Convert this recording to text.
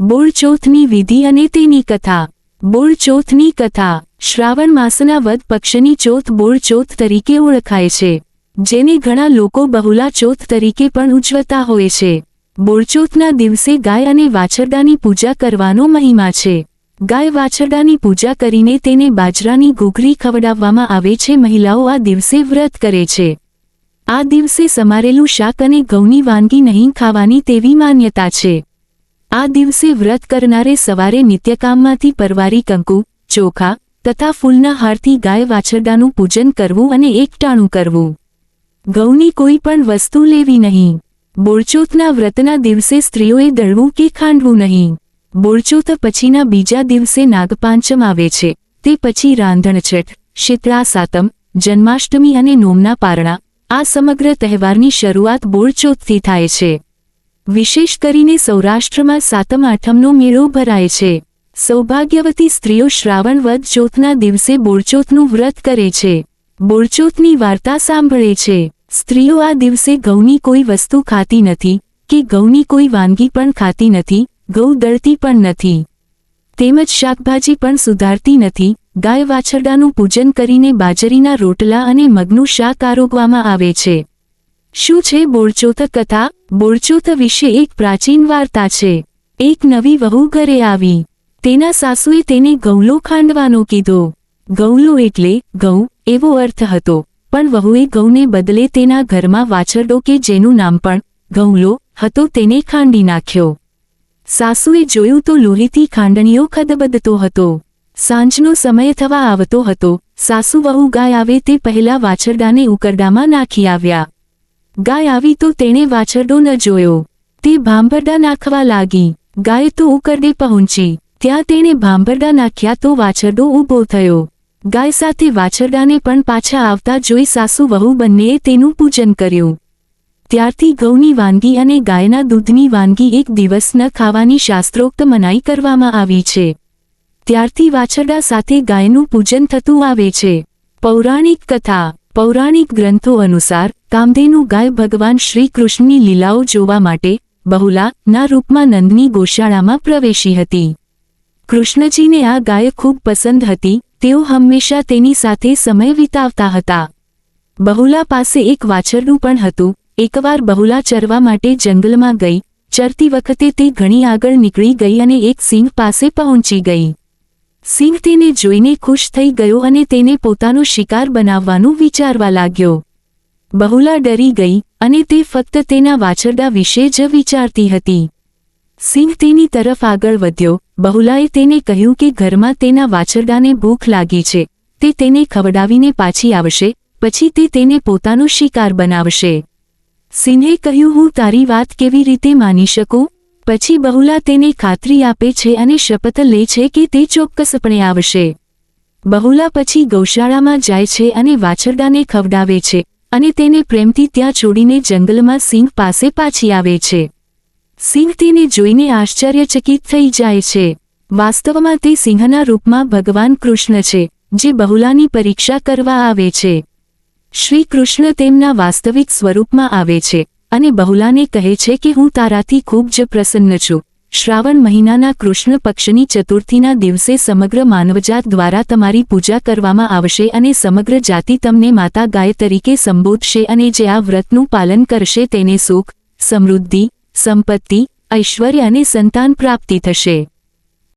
બોળચોથની વિધિ અને તેની કથા. બોળચોથની કથા શ્રાવણ માસના વદ પક્ષની ચોથ બોળચોથ તરીકે ઓળખાય છે, જેને ઘણા લોકો બહુલા ચોથ તરીકે પણ ઉજવતા હોય છે. બોળચોથના દિવસે ગાય અને વાછરડાની પૂજા કરવાનો મહિમા છે. ગાય વાછરડાની પૂજા કરીને તેને બાજરાની ઘૂઘરી ખવડાવવામાં આવે છે. મહિલાઓ આ દિવસે વ્રત કરે છે. આ દિવસે સમારેલું શાક અને ઘઉંની વાનગી નહીં ખાવાની તેવી માન્યતા છે. આ દિવસે વ્રત કરનારે સવારે નિત્યકામમાંથી પરવારી કંકુ, ચોખા તથા ફૂલના હારથી ગાય વાછરડાનું પૂજન કરવું અને એકટાણું કરવું. ઘઉંની કોઈ પણ વસ્તુ લેવી નહીં. બોળચોથના વ્રતના દિવસે સ્ત્રીઓએ દળવું કે ખાંડવું નહીં. બોળચોથ પછીના બીજા દિવસે નાગપાંચમ આવે છે. તે પછી રાંધણછઠ શીતળા સાતમ, જન્માષ્ટમી અને નોમના પારણા આ સમગ્ર તહેવારની શરૂઆત બોળચોથથી થાય છે. વિશેષ કરીને સૌરાષ્ટ્રમાં સાતમ આઠમનો મેળો ભરાય છે. સૌભાગ્યવતી સ્ત્રીઓ શ્રાવણ વદ ચોથના દિવસે બોળચોથનું વ્રત કરે છે. બોળચોથની વાર્તા સાંભળે છે. સ્ત્રીઓ આ દિવસે ઘઉંની કોઈ વસ્તુ ખાતી નથી કે ઘઉંની કોઈ વાનગી પણ ખાતી નથી, ઘઉં દળતી પણ નથી. તેમજ શાકભાજી પણ સુધારતી નથી. ગાય વાછરડાનું પૂજન કરીને બાજરીના રોટલા અને મગનું શાક આરોગવામાં આવે છે. શું છે બોળચોથ કથા? બોળચોથ વિશે એક પ્રાચીન વાર્તા છે. એક નવી વહુ ઘરે આવી. તેના સાસુએ તેને ગૌલો ખાંડવાનો કીધો. ગૌલો એટલે ગૌ એવો અર્થ હતો. પણ વહુએ ગૌને બદલે તેના ઘરમાં વાછરડો કે જેનું નામ પણ ગૌલો હતો તેને ખાંડી નાખ્યો. સાસુએ જોયું તો લોહીથી ખાંડણીઓ ખદબદતો હતો. સાંજનો સમય થવા આવતો હતો. સાસુ વહુ ગાય આવે તે પહેલા વાછરડાને ઉકરડામાં નાખી આવ્યા. ગાય આવી તો તેણે વાછરડો ન જોયો. તે ભાંભરડા નાખવા લાગી. ગાય તો ઉકરડે પહોંચી. ત્યાં તેણે ભાંભરડા નાખ્યા તો વાછરડો ઊભો થયો. ગાય સાથે વાછરડાને પણ પાછા આવતા જોઈ સાસુ વહુ બંનેએ તેનું પૂજન કર્યું. ત્યારથી ઘઉંની વાનગી અને ગાયના દૂધની વાનગી એક દિવસ ન ખાવાની શાસ્ત્રોક્ત મનાઈ કરવામાં આવી છે. ત્યારથી વાછરડા સાથે ગાયનું પૂજન થતું આવે છે. પૌરાણિક કથા પૌરાણિક ગ્રંથો અનુસાર, કામધેનુ ગાય ભગવાન શ્રી કૃષ્ણની લીલાઓ જોવા માટે બહુલા ના રૂપમાં નંદની ગોશાળામાં પ્રવેશી હતી. કૃષ્ણજીને આ ગાય ખૂબ પસંદ હતી, તેઓ હંમેશા તેની સાથે સમય વિતાવતા હતા. બહુલા પાસે એક વાછરડું પણ હતું, એકવાર બહુલા ચરવા માટે જંગલમાં ગઈ, ચરતી વખતે તે ઘણી આગળ નીકળી ગઈ અને એક સિંહ પાસે પહોંચી ગઈ. સિંહ તેને જોઈને ખુશ થઈ ગયો અને તેને પોતાનો શિકાર બનાવવાનું વિચારવા લાગ્યો. બહુલા ડરી ગઈ અને તે ફક્ત તેના વાછરડા વિશે જ વિચારતી હતી. સિંહ તેની તરફ આગળ વધ્યો. બહુલાએ તેને કહ્યું કે ઘરમાં તેના વાછરડાને ભૂખ લાગી છે. તે તેને ખવડાવીને પાછી આવશે, પછી તે તેને પોતાનો શિકાર બનાવશે. સિંહે કહ્યું, હું તારી વાત કેવી રીતે માની શકું? પછી બહુલા તેને ખાતરી આપે છે અને શપથ લે છે કે તે ચોક્કસપણે આવશે. બહુલા પછી ગૌશાળામાં જાય છે અને વાછરડાને ખવડાવે છે અને તેને પ્રેમથી ત્યાં છોડીને જંગલમાં સિંહ પાસે પાછી આવે છે. સિંહ તેને જોઈને આશ્ચર્યચકિત થઈ જાય છે. વાસ્તવમાં તે સિંહના રૂપમાં ભગવાન કૃષ્ણ છે, જે બહુલાની પરીક્ષા કરવા આવે છે. શ્રી કૃષ્ણ તેમના વાસ્તવિક સ્વરૂપમાં આવે છે. અને બહુલાને કહે છે કે હું તારાથી ખૂબ જ પ્રસન્ન છું. શ્રાવણ મહિનાના કૃષ્ણ પક્ષની ચતુર્થીના દિવસે સમગ્ર માનવજાત દ્વારા તમારી પૂજા કરવામાં આવશે અને સમગ્ર જાતિ તમને માતા ગાય તરીકે સંબોધશે અને જે આ વ્રતનું પાલન કરશે તેને સુખ, સમૃદ્ધિ, સંપત્તિ, ઐશ્વર્ય અને સંતાન પ્રાપ્તિ થશે.